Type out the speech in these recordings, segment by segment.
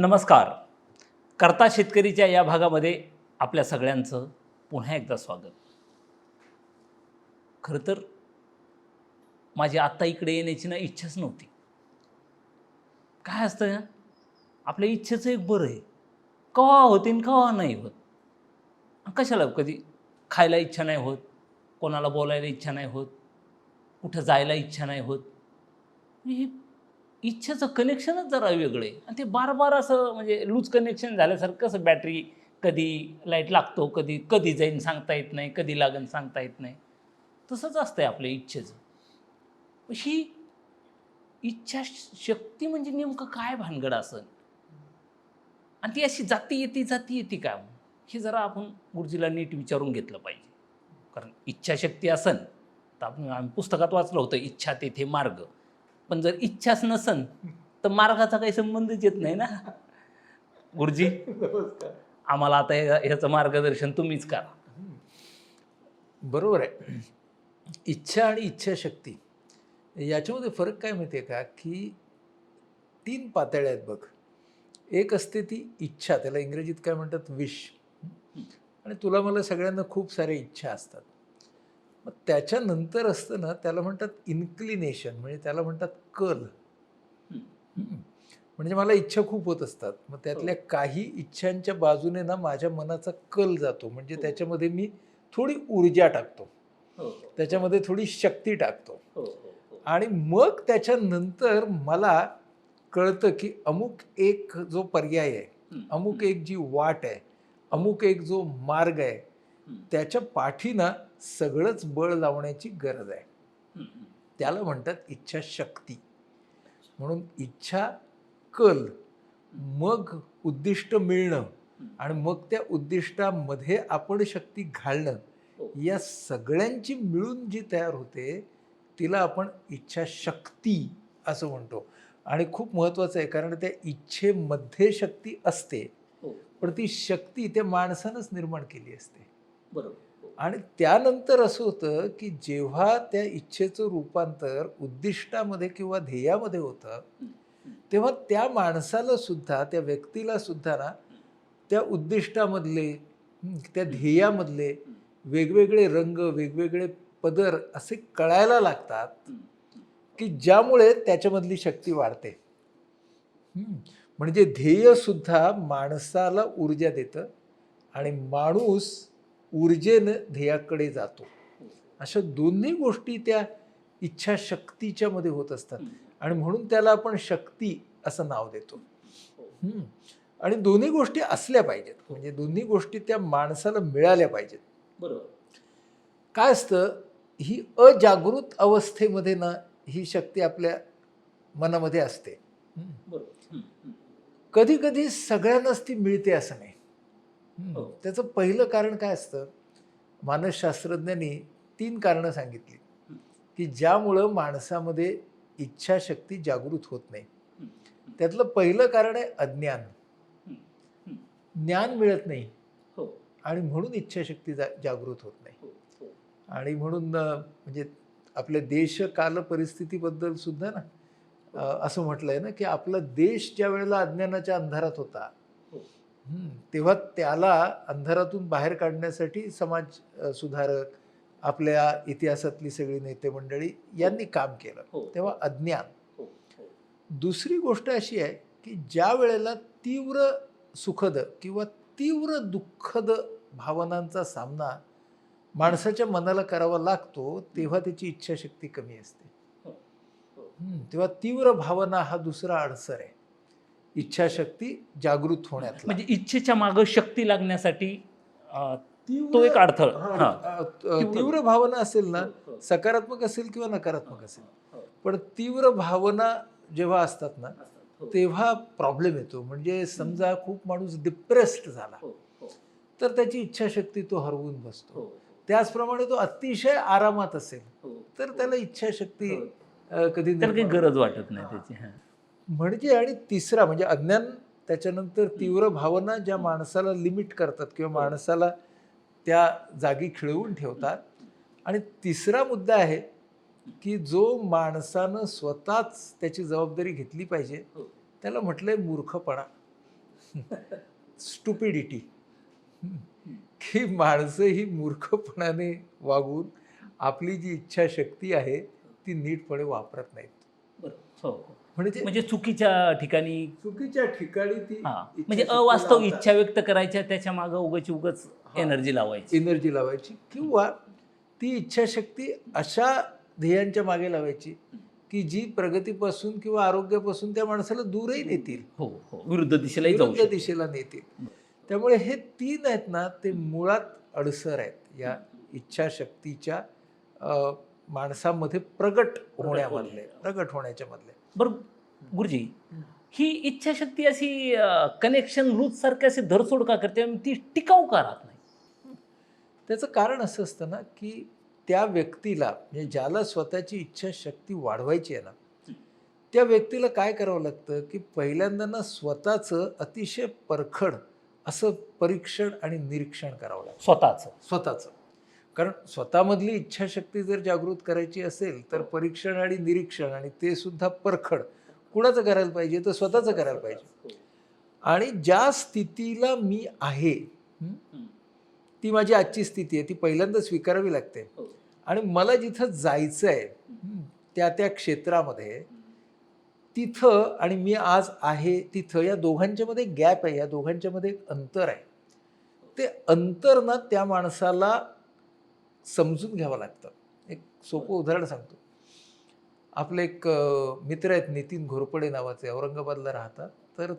नमस्कार. करता शेतकरीच्या या भागामध्ये आपल्या सगळ्यांचं पुन्हा एकदा स्वागत. खरं तर माझी आत्ता इकडे येण्याची ना इच्छाच नव्हती. काय असतं ना आपल्या इच्छेचं एक बरं आहे. कवा होते आणि कवा नाही होत. कशाला कधी खायला इच्छा नाही होत कोणाला बोलायला इच्छा नाही होत कुठं जायला इच्छा नाही होत. हे इच्छेचं कनेक्शनच जरा वेगळं आहे. आणि ते बार बार असं म्हणजे लूज कनेक्शन झाल्यासारखं कसं बॅटरी कधी लाइट लागतो कधी कधी जाईन सांगता येत नाही कधी लागन सांगता येत नाही. तसंच असतं आहे आपल्या इच्छेचं. ही इच्छा शक्ती म्हणजे नेमकं काय भानगड असन? आणि ती अशी जाती येते जाती येते काय हे जरा आपण गुरुजीला नीट विचारून घेतलं पाहिजे. कारण इच्छाशक्ती असन तर आपण आम्ही पुस्तकात वाचलं होतं इच्छा तेथे मार्ग. पण जर इच्छाच नसन तर मार्गाचा काही संबंधच येत नाही ना. गुरुजी? आम्हाला आता ह्या- ह्याचं मार्गदर्शन तुम्हीच करा. बरोबर आहे. इच्छा आणि इच्छाशक्ती याच्यामध्ये फरक काय माहिती आहे का? की तीन पातळ्या आहेत बघ. एक असते ती इच्छा त्याला इंग्रजीत काय म्हणतात? विश. आणि तुला मला सगळ्यांना खूप साऱ्या इच्छा असतात. मग त्याच्यानंतर असतं ना त्याला म्हणतात इन्क्लिनेशन म्हणजे त्याला म्हणतात कल. म्हणजे मला इच्छा खूप होत असतात. मग त्यातल्या काही इच्छांच्या बाजूने ना माझ्या मनाचा कल जातो. म्हणजे हो. त्याच्यामध्ये मी थोडी ऊर्जा टाकतो. त्याच्यामध्ये थोडी शक्ती टाकतो. आणि मग त्याच्यानंतर मला कळतं की अमुक एक जो पर्याय आहे अमुक एक जी वाट आहे अमुक एक जो मार्ग आहे त्याच्या पाठीनं सगळंच बळ लावण्याची गरज आहे. त्याला म्हणतात इच्छा शक्ती. म्हणून इच्छा कल मग उद्दिष्ट मिळणं आणि मग त्या उद्दिष्टामध्ये आपण शक्ती घालणं या सगळ्यांची मिळून जी तयार होते तिला आपण इच्छाशक्ती असं म्हणतो. आणि खूप महत्त्वाचं आहे कारण त्या इच्छेमध्ये शक्ती असते. हो. पण ती शक्ती त्या माणसानंच निर्माण केली असते. बरोबर. आणि त्यानंतर असं होतं की जेव्हा त्या इच्छेचं रूपांतर उद्दिष्टामध्ये किंवा ध्येयामध्ये होतं तेव्हा त्या माणसाला सुद्धा त्या व्यक्तीला सुद्धा ना त्या उद्दिष्टामधले त्या ध्येयामधले वेगवेगळे रंग वेगवेगळे पदर असे कळायला लागतात की ज्यामुळे त्याच्यामधली शक्ती वाढते. म्हणजे ध्येयसुद्धा माणसाला ऊर्जा देतं आणि माणूस ऊर्जेनं ध्येयाकडे जातो. अशा दोन्ही गोष्टी त्या इच्छाशक्तीच्या मध्ये होत असतात. आणि म्हणून त्याला आपण शक्ती असं नाव देतो. आणि दोन्ही गोष्टी असल्या पाहिजेत. म्हणजे दोन्ही गोष्टी त्या माणसाला मिळाल्या पाहिजेत. बरोबर. काय असतं? ही अजागृत अवस्थेमध्ये ना ही शक्ती आपल्या मनामध्ये असते. कधी कधी सगळ्यांनाच ती मिळते असं नाही. त्याचं पहिलं कारण काय असतं मानसशास्त्रज्ञांनी तीन कारणं सांगितली हं. की ज्यामुळं माणसामध्ये इच्छाशक्ती जागृत होत नाही हं. त्यातलं पहिलं कारण आहे अज्ञान हं. हं. ज्ञान मिळत नाही हो आणि म्हणून इच्छाशक्ती जा जागृत होत नाही हो हो आणि म्हणून म्हणजे आपल्या देश काल परिस्थितीबद्दल सुद्धा ना असं म्हटलंय ना की आपला देश ज्या वेळेला अज्ञानाच्या अंधारात होता हो. हं, तेव्हा त्याला अंधारातून बाहेर काढण्यासाठी समाज सुधारक आपल्या इतिहासातली सगळी नेते मंडळी यांनी काम केलं हो. तेव्हा अज्ञान हो हो दुसरी गोष्ट अशी आहे की ज्या वेळेला तीव्र सुखद किंवा तीव्र दुःखद भावनांचा सामना माणसाच्या मनाला करावा लागतो तेव्हा त्याची इच्छाशक्ती कमी असते हो. हो. तेव्हा तीव्र भावना हा दुसरा अडसर आहे इच्छाशक्ती जागृत होण्यात म्हणजे इच्छेच्या मागं शक्ती लागण्यासाठी तो एक अडथळा हा तीव्र भावना असेल ना. सकारात्मक असेल किंवा नकारात्मक असेल. पण तीव्र भावना जेव्हा असतात ना. तेव्हा प्रॉब्लेम येतो म्हणजे समजा खूप माणूस डिप्रेस्ड झाला हो, हो, तर त्याची इच्छाशक्ती तो हरवून बसतो हो, त्याचप्रमाणे तो अतिशय आरामात असेल. तर त्याला इच्छाशक्ती कधी काही गरज वाटत नाही. त्याची. म्हणजे आणि तिसरा म्हणजे अज्ञान त्याच्यानंतर तीव्र भावना ज्या माणसाला लिमिट करतात किंवा हो. माणसाला त्या जागी खिळवून ठेवतात आणि तिसरा मुद्दा आहे की जो माणसानं स्वतःच त्याची जबाबदारी घेतली पाहिजे हो. त्याला म्हटलंय मूर्खपणा स्टुपिडिटी की माणसं ही मूर्खपणाने वागून आपली जी इच्छाशक्ती आहे ती नीटपणे वापरत नाहीत बरं हो हो. म्हणजे म्हणजे चुकीच्या ठिकाणी चुकीच्या ठिकाणी ती हा. म्हणजे इच्छाशक्ती अवास्तव लावतात. इच्छा व्यक्त करायच्या त्याच्या मागं उगाच उगाच हा. एनर्जी लावायची. एनर्जी लावायची. किंवा ती इच्छाशक्ती अशा ध्येयांच्या मागे लावायची की जी प्रगतीपासून किंवा आरोग्यापासून त्या माणसाला दूरही नेतील. हो हो. विरुद्ध दिशेलाही जाऊ विरुद्ध शकतो. दिशेला नेतील. त्यामुळे हे तीन आहेत ना ते मुळात अडसर आहेत या इच्छाशक्तीच्या अ, माणसामध्ये प्रगट होण्यामधले प्रगट होण्याच्या मधले बरं गुरुजी ही इच्छाशक्ती अशी कनेक्शन रूट सारखी अशी धरसोड का करते? आणि ती टिकाऊ का राहत नाही? त्याचं कारण असं असतं ना की त्या व्यक्तीला म्हणजे ज्याला स्वतःची इच्छाशक्ती वाढवायची आहे ना त्या व्यक्तीला काय करावं लागतं की पहिल्यांदा ना स्वतःचं अतिशय परखड असं परीक्षण आणि निरीक्षण करावं लागतं. स्वतःच. स्वतःचं. कारण स्वतःमधली इच्छाशक्ती जर जागृत करायची असेल तर परीक्षण आणि निरीक्षण आणि ते सुद्धा परखड. कुणाचं करायला पाहिजे? तर स्वतःचं करायला पाहिजे. आणि ज्या स्थितीला मी आहे हं, ती माझी आजची स्थिती आहे. ती पहिल्यांदा स्वीकारावी लागते. आणि मला जिथं जायचं आहे हं, त्या त्या क्षेत्रामध्ये तिथं आणि मी आज आहे तिथं या दोघांच्या मध्ये गॅप आहे. या दोघांच्या मध्ये एक अंतर आहे. ते अंतर ना त्या माणसाला समजून घ्यावं लागतं. एक सोपं उदाहरण सांगतो. आपले एक मित्र आहेत नितीन घोरपडे नावाचे औरंगाबादला राहतात. तर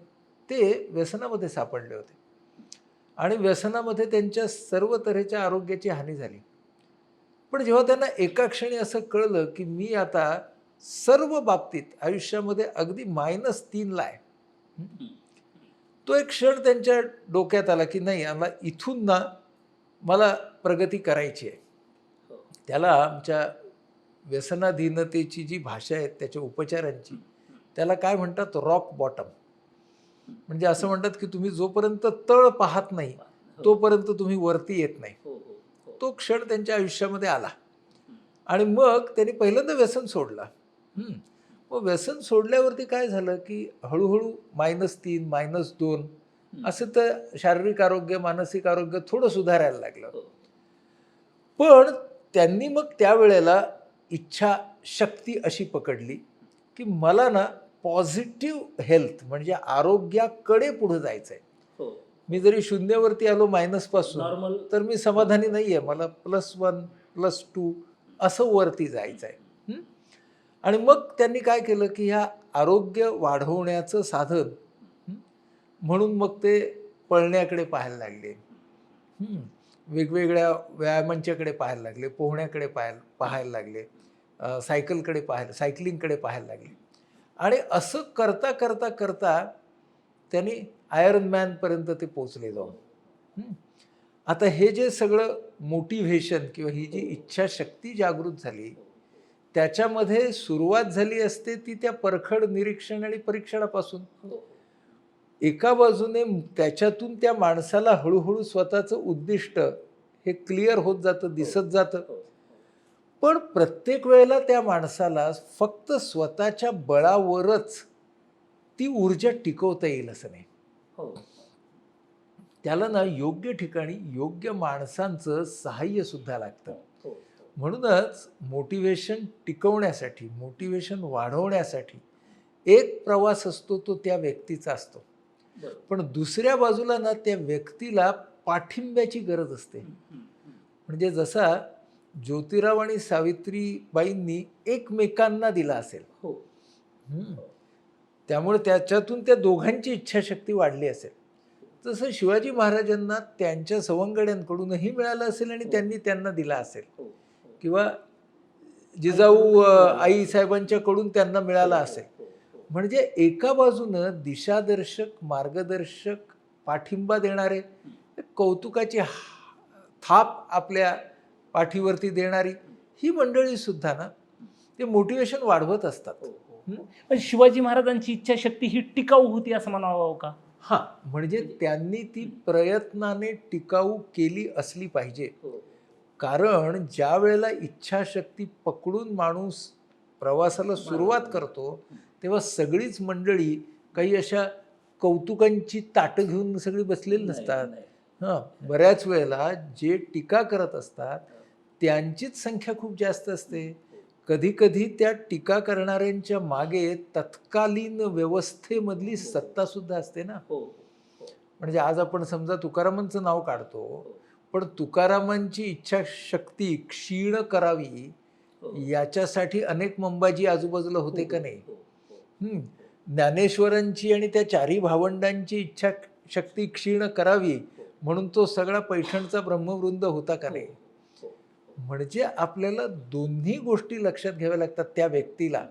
ते व्यसनामध्ये सापडले होते. आणि व्यसनामध्ये त्यांच्या सर्व तऱ्हेच्या आरोग्याची हानी झाली. पण जेव्हा त्यांना एका क्षणी असं कळलं की मी आता सर्व बाबतीत आयुष्यामध्ये अगदी मायनस तीनला आहे. तो एक क्षण त्यांच्या डोक्यात आला की नाही आम्हाला इथून ना मला प्रगती करायची आहे. त्याला आमच्या व्यसनाधीनतेची जी भाषा आहे त्याच्या उपचारांची त्याला काय म्हणतात? रॉक बॉटम म्हणजे असं म्हणतात की तुम्ही जोपर्यंत तळ पाहत नाही तोपर्यंत तुम्ही वरती येत नाही. तो क्षण त्यांच्या आयुष्यामध्ये आला. आणि मग त्यांनी पहिल्यांदा व्यसन सोडला. मग व्यसन सोडल्यावरती काय झालं की हळूहळू मायनस तीन मायनस दोन असं तर शारीरिक आरोग्य मानसिक आरोग्य थोडं सुधारायला लागलं. पण त्यांनी मग त्यावेळेला इच्छा शक्ती अशी पकडली की मला ना पॉझिटिव्ह हेल्थ म्हणजे आरोग्याकडे पुढे जायचं आहे मी जरी शून्यावरती आलो मायनसपासून नॉर्मल तर मी समाधानी नाही आहे मला प्लस वन प्लस टू असं वरती जायचं आहे हं? आणि मग त्यांनी काय केलं की ह्या आरोग्य वाढवण्याचं साधन हं? म्हणून मग ते पळण्याकडे पाहायला लागले हं. वेगवेगळ्या व्यायामांच्याकडे पाहायला लागले पोहण्याकडे पाहायला पाहायला लागले सायकलकडे पाहायला सायकलिंगकडे पाहायला लागले. आणि असं करता करता करता त्यांनी आयर्न मॅनपर्यंत ते पोचले जाऊन आता हे जे सगळं मोटिव्हेशन किंवा ही जी इच्छाशक्ती जागृत झाली त्याच्यामध्ये सुरुवात झाली असते ती त्या परखड निरीक्षण आणि परीक्षणापासून. हो. एका बाजूने त्याच्यातून त्या माणसाला हळूहळू स्वतःचं उद्दिष्ट हे क्लिअर होत जातं दिसत जातं. पण प्रत्येक वेळेला त्या माणसाला फक्त स्वतःच्या बळावरच ती ऊर्जा टिकवता येईल असं नाही. त्याला ना योग्य ठिकाणी योग्य माणसांचं सहाय्य सुद्धा लागतं. म्हणूनच मोटिवेशन टिकवण्यासाठी मोटिवेशन वाढवण्यासाठी एक प्रवास असतो तो त्या व्यक्तीचा असतो. पण दुसऱ्या बाजूला ना त्या व्यक्तीला पाठिंब्याची गरज असते. म्हणजे जसा ज्योतिराव आणि सावित्रीबाईंनी एकमेकांना दिला असेल. हम्म. त्यामुळे त्याच्यातून त्या दोघांची इच्छाशक्ती वाढली असेल. तसं शिवाजी महाराजांना त्यांच्या सवंगड्यांकडूनही मिळालं असेल आणि त्यांनी त्यांना दिला असेल. किंवा जिजाऊ आई साहेबांच्याकडून त्यांना मिळाला असेल. म्हणजे एका बाजूनं दिशादर्शक मार्गदर्शक पाठिंबा देणारे कौतुकाची हा- थाप आपल्या पाठीवरती देणारी ही मंडळी सुद्धा ना ते मोटिवेशन वाढवत असतात. पण शिवाजी महाराजांची इच्छाशक्ती ही टिकाऊ होती असं म्हणावं का? हां म्हणजे त्यांनी ती प्रयत्नाने टिकाऊ केली असली पाहिजे. कारण ज्या वेळेला इच्छाशक्ती पकडून माणूस प्रवासाला सुरुवात करतो तेव्हा सगळीच मंडळी काही अशा कौतुकांची ताटं घेऊन सगळी बसलेली नसतात. हां बऱ्याच वेळेला जे टीका करत असतात त्यांचीच संख्या खूप जास्त असते. कधी कधी त्या टीका करणाऱ्यांच्या मागे तत्कालीन व्यवस्थेमधली सत्ता सुद्धा असते ना. हो म्हणजे आज आपण समजा तुकारामांचं नाव काढतो पण तुकारामांची इच्छाशक्ती क्षीण करावी याच्यासाठी अनेक मंबाजी आजूबाजूला होते का नाही? हं. ज्ञानेश्वरांची आणि त्या चारी भावंडांची इच्छा शक्ती क्षीण करावी म्हणून तो सगळा पैठणचा ब्रह्मवृंद होता का नाही? म्हणजे आपल्याला दोन्ही गोष्टी लक्षात घ्याव्या लागतात त्या व्यक्तीला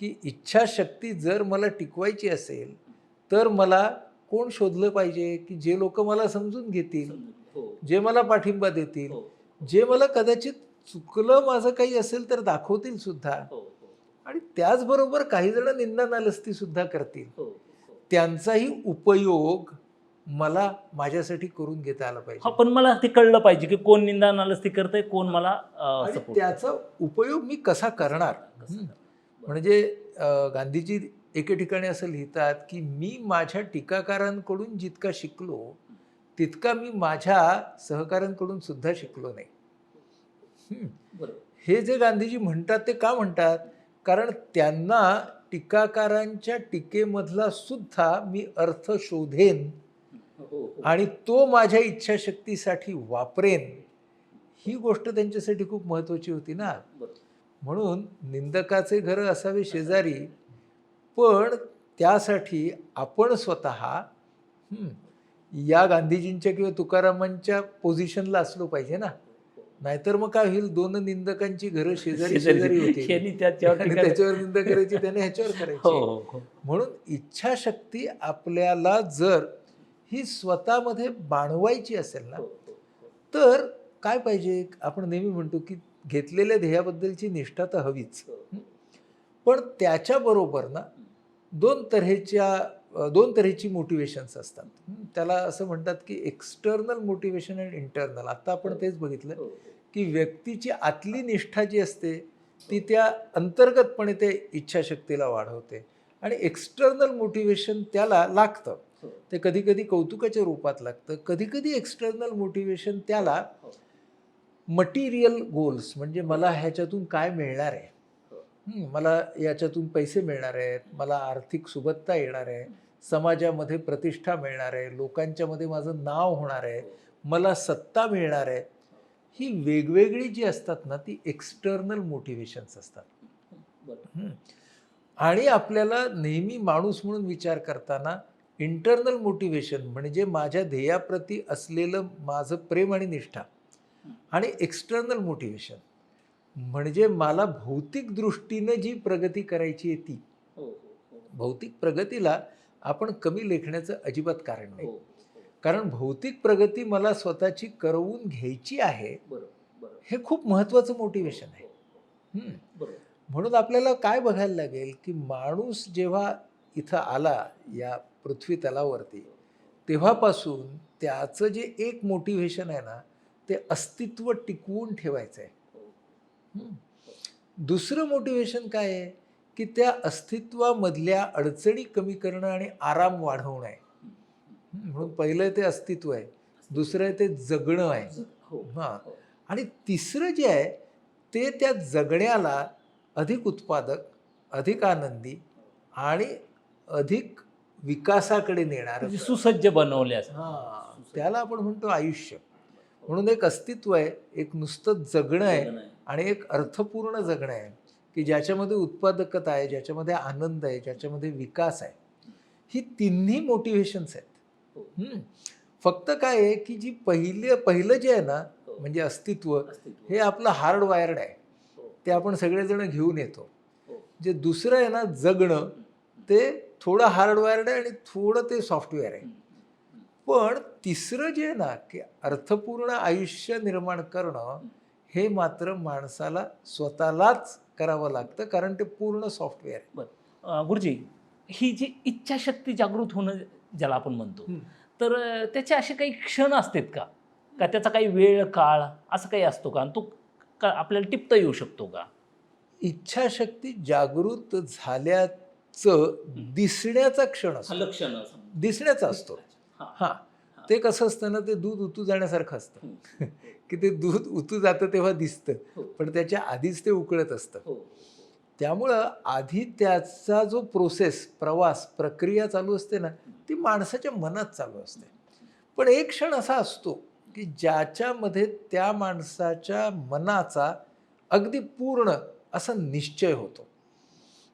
की इच्छाशक्ती जर मला टिकवायची असेल तर मला कोण शोधलं पाहिजे? की जे लोक मला समजून घेतील जे मला पाठिंबा देतील जे मला कदाचित चुकलं माझं काही असेल तर दाखवतील सुद्धा. आणि त्याचबरोबर काही जण निंदा नालस्ती सुद्धा करतील. त्यांचाही उपयोग मला माझ्यासाठी करून घेता आला हा पाहिजे पण मला ते कळलं पाहिजे की कोण निंदा नालस्ती करतंय कोण मला त्याचा उपयोग मी कसा करणार? हं. म्हणजे गांधीजी एके ठिकाणी असं लिहितात की मी माझ्या टीकाकारांकडून जितका शिकलो तितका मी माझ्या सहकाऱ्यांकडून सुद्धा शिकलो नाही. हं. हे जे गांधीजी म्हणतात ते का म्हणतात? कारण त्यांना टीकाकारांच्या टीकेमधला सुद्धा मी अर्थ शोधेन आणि तो माझ्या इच्छाशक्तीसाठी वापरेन ही गोष्ट त्यांच्यासाठी खूप महत्त्वाची होती ना. म्हणून निंदकाचे घर असावे शेजारी पण त्यासाठी आपण स्वतः हं, या गांधीजींच्या किंवा तुकारामांच्या पोझिशनला असलो पाहिजे ना. नाहीतर मग काय होईल? दोन निंदकांची घरं शेजारी शेजारी होती. त्याच्यावर निंदा करायची त्याने ह्याच्यावर हो करायची. हो, हो म्हणून इच्छाशक्ती आपल्याला जर ही स्वतःमध्ये बाणवायची असेल ना तर काय पाहिजे? आपण नेहमी म्हणतो की घेतलेल्या ध्येयाबद्दलची निष्ठा तर हवीच. पण त्याच्याबरोबर ना दोन तऱ्हेच्या दोन तऱ्हेची मोटिवेशन्स असतात. हं, त्याला असं म्हणतात की एक्सटर्नल मोटिवेशन अँड इंटरनल आता आपण तेच बघितलं की व्यक्तीची आतली निष्ठा जी असते ती त्या अंतर्गतपणे ते इच्छाशक्तीला वाढवते. आणि एक्सटर्नल मोटिवेशन त्याला लागतं. ते कधी कधी कौतुकाच्या रूपात लागतं. कधी कधी एक्सटर्नल मोटिवेशन त्याला मटिरियल गोल्स म्हणजे मला ह्याच्यातून काय मिळणार आहे? हं, मला याच्यातून पैसे मिळणार आहेत मला आर्थिक सुबत्ता येणार आहे समाजामध्ये प्रतिष्ठा मिळणार आहे लोकांच्यामध्ये माझं नाव होणार आहे मला सत्ता मिळणार आहे ही वेगवेगळी जी असतात ना ती एक्सटर्नल मोटिवेशन्स असतात. आणि आपल्याला नेहमी माणूस म्हणून विचार करताना इंटरनल मोटिवेशन म्हणजे माझ्या ध्येयाप्रती असलेलं माझं प्रेम आणि निष्ठा आणि एक्सटर्नल मोटिवेशन म्हणजे मला भौतिक दृष्टीनं जी प्रगती करायची आहे ती भौतिक प्रगतीला आपण कमी लेखण्याचं अजिबात कारण नाही. कारण भौतिक प्रगती मला स्वतःची करवून घ्यायची आहे हे खूप महत्त्वाचं मोटिवेशन आहे. हं. म्हणून आपल्याला काय बघायला लागेल की माणूस जेव्हा इथं आला या पृथ्वी तलावरती तेव्हापासून त्याचं जे एक मोटिवेशन आहे ना ते अस्तित्व टिकवून ठेवायचं आहे हं. दुसरं मोटिवेशन काय आहे? की त्या अस्तित्वामधल्या अडचणी कमी करणं आणि आराम वाढवणं आहे. हं, म्हणून पहिलं ते अस्तित्व आहे. दुसरं आहे ते जगणं आहे. हां. आणि तिसरं जे आहे ते त्या जगण्याला अधिक उत्पादक अधिक आनंदी आणि अधिक विकासाकडे नेणार म्हणजे सुसज्ज बनवल्यास हां. त्याला आपण म्हणतो आयुष्य. म्हणून एक अस्तित्व आहे एक नुसतं जगणं आहे. आणि एक अर्थपूर्ण जगणं आहे की ज्याच्यामध्ये उत्पादकता आहे ज्याच्यामध्ये आनंद आहे ज्याच्यामध्ये विकास आहे ही तिन्ही मोटिवेशन्स आहेत. हं. फक्त काय आहे की जी पहिले पहिलं जे आहे ना म्हणजे अस्तित्व हे आपलं हार्ड वायर्ड आहे. ते आपण सगळेजण घेऊन येतो. जे दुसरं आहे ना जगणं ते थोडं हार्डवायर्ड आहे आणि थोडं ते सॉफ्टवेअर आहे. पण तिसरं जे आहे ना की अर्थपूर्ण आयुष्य निर्माण करणं हे मात्र माणसाला स्वतःलाच करावं लागतं कारण ते पूर्ण सॉफ्टवेअर आहे. अं, गुरुजी ही जी इच्छाशक्ती जागृत होणं ज्याला आपण म्हणतो. तर त्याचे असे काही क्षण असतात का? का त्याचा काही वेळ काळ असं काही असतो का? आणि तो का आपल्याला टिपता येऊ शकतो का? इच्छाशक्ती जागृत झाल्या दिसण्याचा क्षण असतो. लक्षण दिसण्याचा असतो. हां. ते कसं असतं ना ते दूध उतू जाण्यासारखं असतं. की ते दूध उतू जातं तेव्हा दिसतं. हो. पण त्याच्या आधीच ते उकळत असतं. त्यामुळं आधी त्याचा जो प्रोसेस प्रवास प्रक्रिया चालू असते ना ती माणसाच्या मनात चालू असते. पण एक क्षण असा असतो की ज्याच्यामध्ये त्या माणसाच्या मनाचा अगदी पूर्ण असा निश्चय होतो.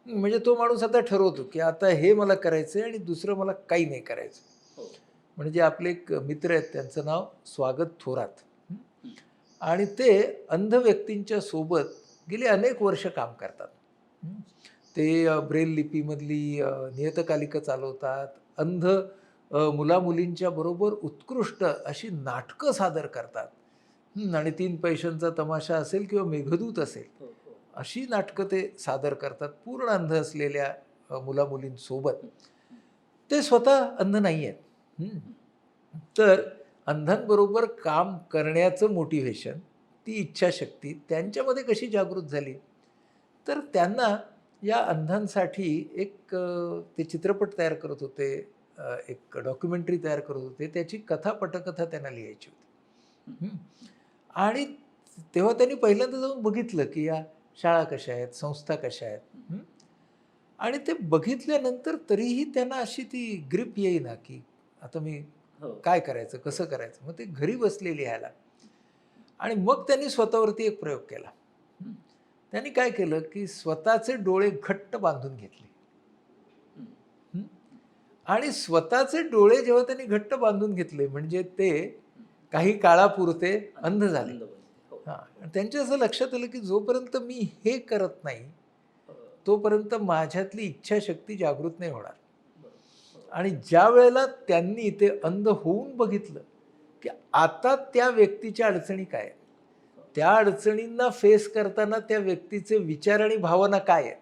म्हणजे तो माणूस आता ठरवतो की आता हे मला करायचं आहे आणि दुसरं मला काही नाही करायचं म्हणजे आपले एक मित्र आहेत त्यांचं नाव स्वागत थोरात. आणि ते अंध व्यक्तींच्या सोबत गेली अनेक वर्ष काम करतात. हं. ते ब्रेल लिपीमधली नियतकालिकं चालवतात. अंध मुलामुलींच्या बरोबर उत्कृष्ट अशी नाटकं सादर करतात. हं, आणि तीन पैशांचा तमाशा असेल किंवा मेघदूत असेल अशी नाटकं ते सादर करतात पूर्ण अंध असलेल्या मुलामुलींसोबत. ते स्वतः अंध नाही आहेत हं. तर अंधांबरोबर काम करण्याचं मोटिव्हेशन ती इच्छाशक्ती त्यांच्यामध्ये कशी जागृत झाली तर त्यांना या अंधांसाठी एक ते चित्रपट तयार करत होते एक डॉक्युमेंटरी तयार करत होते त्याची कथा पटकथा त्यांना लिहायची होती. आणि तेव्हा त्यांनी पहिल्यांदा जाऊन बघितलं की या शाळा कशा आहेत संस्था कशा आहेत. आणि ते बघितल्यानंतर तरीही त्यांना अशी ती ग्रीप येईना की आता मी काय करायचं कसं करायचं? मग ते घरी बसले लिहायला आणि मग त्यांनी स्वतःवरती एक प्रयोग केला. हं. त्यांनी काय केलं की स्वतःचे डोळे घट्ट बांधून घेतले. हं. आणि स्वतःचे डोळे जेव्हा त्यांनी घट्ट बांधून घेतले म्हणजे ते काही काळापुरते अंध झाले. हां. आणि त्यांच्या असं लक्षात आलं की जोपर्यंत मी हे करत नाही तोपर्यंत माझ्यातली इच्छाशक्ती जागृत नाही होणार. आणि ज्या वेळेला त्यांनी ते अंध होऊन बघितलं की आता त्या व्यक्तीच्या अडचणी काय आहेत? त्या अडचणींना फेस करताना त्या व्यक्तीचे विचार आणि भावना काय आहेत?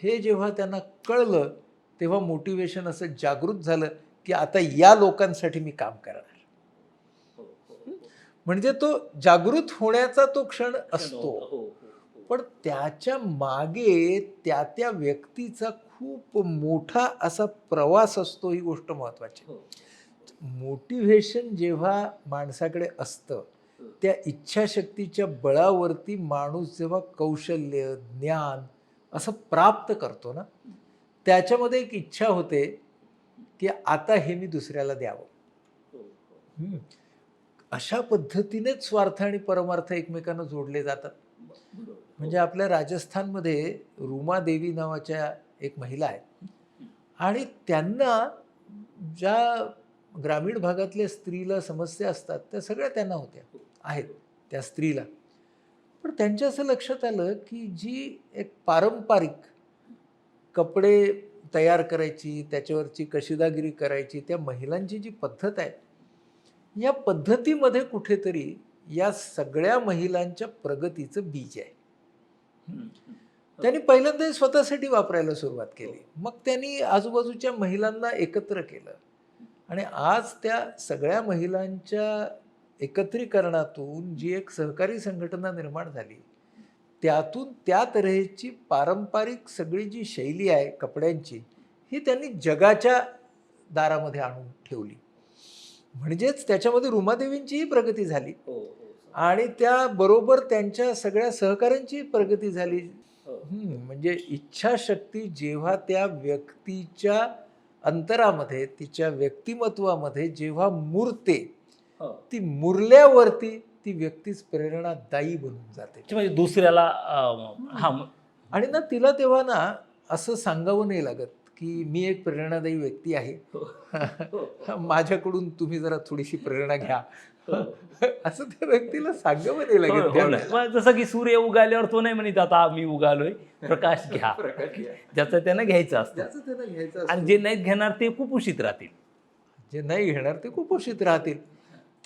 हे जेव्हा त्यांना कळलं तेव्हा मोटिवेशन असं जागृत झालं की आता या लोकांसाठी मी काम करणार. म्हणजे तो जागृत होण्याचा तो क्षण असतो. पण त्याच्यामागे त्या त्या व्यक्तीचा खूप मोठा असा प्रवास असतो ही गोष्ट महत्वाची. मोटिव्हेशन जेव्हा माणसाकडे असतं त्या इच्छाशक्तीच्या बळावरती माणूस जेव्हा कौशल्य ज्ञान असं प्राप्त करतो ना त्याच्यामध्ये एक इच्छा होते की आता हे मी दुसऱ्याला द्यावं. हम्म. अशा पद्धतीनेच स्वार्थ आणि परमार्थ एकमेकांना जोडले जातात. म्हणजे आपल्या राजस्थानमध्ये रुमा देवी नावाच्या एक महिला आहेत आणि त्यांना ज्या ग्रामीण भागातल्या स्त्रीला समस्या असतात त्या सगळ्या त्यांना होत्या आहेत त्या स्त्रीला. पण त्यांच्या असं लक्षात आलं की जी एक पारंपरिक कपडे तयार करायची त्याच्यावरची कशिदागिरी करायची त्या महिलांची जी पद्धत आहे या पद्धतीमध्ये कुठेतरी या सगळ्या महिलांच्या प्रगतीचं बीज आहे. त्यांनी पहिल्यांदा स्वतःसाठी वापरायला सुरुवात केली. मग त्यांनी आजूबाजूच्या महिलांना एकत्र केलं. आणि आज त्या सगळ्या महिलांच्या एकत्रीकरणातून जी एक सहकारी संघटना निर्माण झाली त्यातून त्या तऱ्हेची पारंपरिक सगळी जी शैली आहे कपड्यांची ही त्यांनी जगाच्या दारामध्ये आणून ठेवली. म्हणजेच त्याच्यामध्ये रुमादेवींचीही प्रगती झाली. हो, हो. आणि त्याबरोबर त्यांच्या सगळ्या सहकाऱ्यांची प्रगती झाली. हम्म, म्हणजे इच्छाशक्ती जेव्हा त्या व्यक्तीच्या अंतरामध्ये तिच्या व्यक्तिमत्वामध्ये जेव्हा मुरते ती मुरल्यावरती ती व्यक्तीच प्रेरणादायी बनून जाते. म्हणजे दुसऱ्याला हा. आणि ना तिला तेव्हा ना असं सांगावं नाही लागत. की मी एक प्रेरणादायी व्यक्ती आहे. माझ्याकडून तुम्ही जरा थोडीशी प्रेरणा घ्या. असं त्या व्यक्तीला सांगावं नाही. मग जसं की सूर्य उगाल्यावर तो नाही म्हणत आता मी उगालोय. प्रकाश घ्या. ज्याचं त्यानं घ्यायचं असतं. त्याला घ्यायचं. आणि जे नाहीत घेणार ते कुपोषित राहतील. जे नाही घेणार ते कुपोषित राहतील.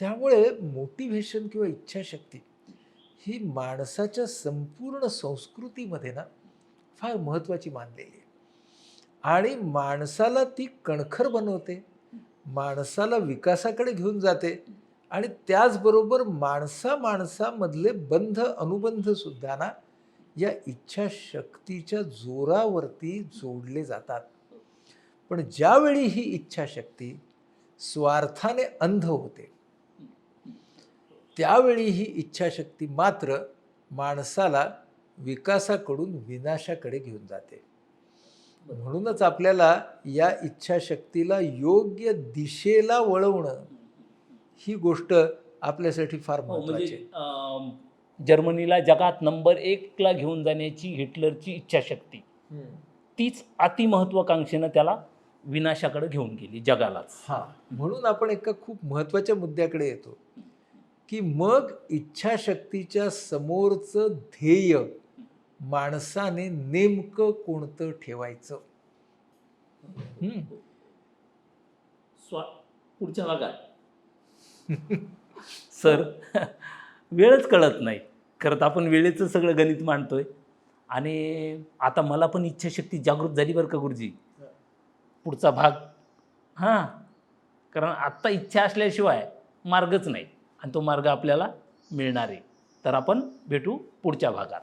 त्यामुळे मोटिव्हेशन किंवा इच्छाशक्ती ही माणसाच्या संपूर्ण संस्कृतीमध्ये ना फार महत्त्वाची मानलेली आहे. आणि माणसाला ती कणखर बनवते. माणसाला विकासाकडे घेऊन जाते. आणि त्याचबरोबर माणसा माणसामधले बंध अनुबंध सुद्धा ना या इच्छाशक्तीच्या जोरावरती जोडले जातात. पण ज्यावेळी ही इच्छाशक्ती स्वार्थाने अंध होते त्यावेळी ही इच्छाशक्ती मात्र माणसाला विकासाकडून विनाशाकडे घेऊन जाते. म्हणूनच आपल्याला या इच्छाशक्तीला योग्य दिशेला वळवणं ही गोष्ट आपल्यासाठी फार हो, महत्वाची म्हणजे जर्मनीला जगात नंबर एकला घेऊन जाण्याची हिटलरची इच्छाशक्ती. तीच अतिमहत्वाकांक्षेनं त्याला विनाशाकडे घेऊन गेली जगालाच. हा म्हणून आपण एका खूप महत्त्वाच्या मुद्द्याकडे येतो की मग इच्छाशक्तीच्या समोरचं ध्येय माणसाने नेमकं कोणतं ठेवायचं? पुढच्या भागात. सर. वेळच कळत नाही. खरं तर आपण वेळेचं सगळं गणित मांडतोय. आणि आता मला पण इच्छाशक्ती जागृत झाली बरं का गुरुजी? पुढचा भाग. हां. कारण आत्ता इच्छा असल्याशिवाय मार्गच नाही. आणि तो मार्ग आपल्याला मिळणार आहे. तर आपण भेटू पुढच्या भागात.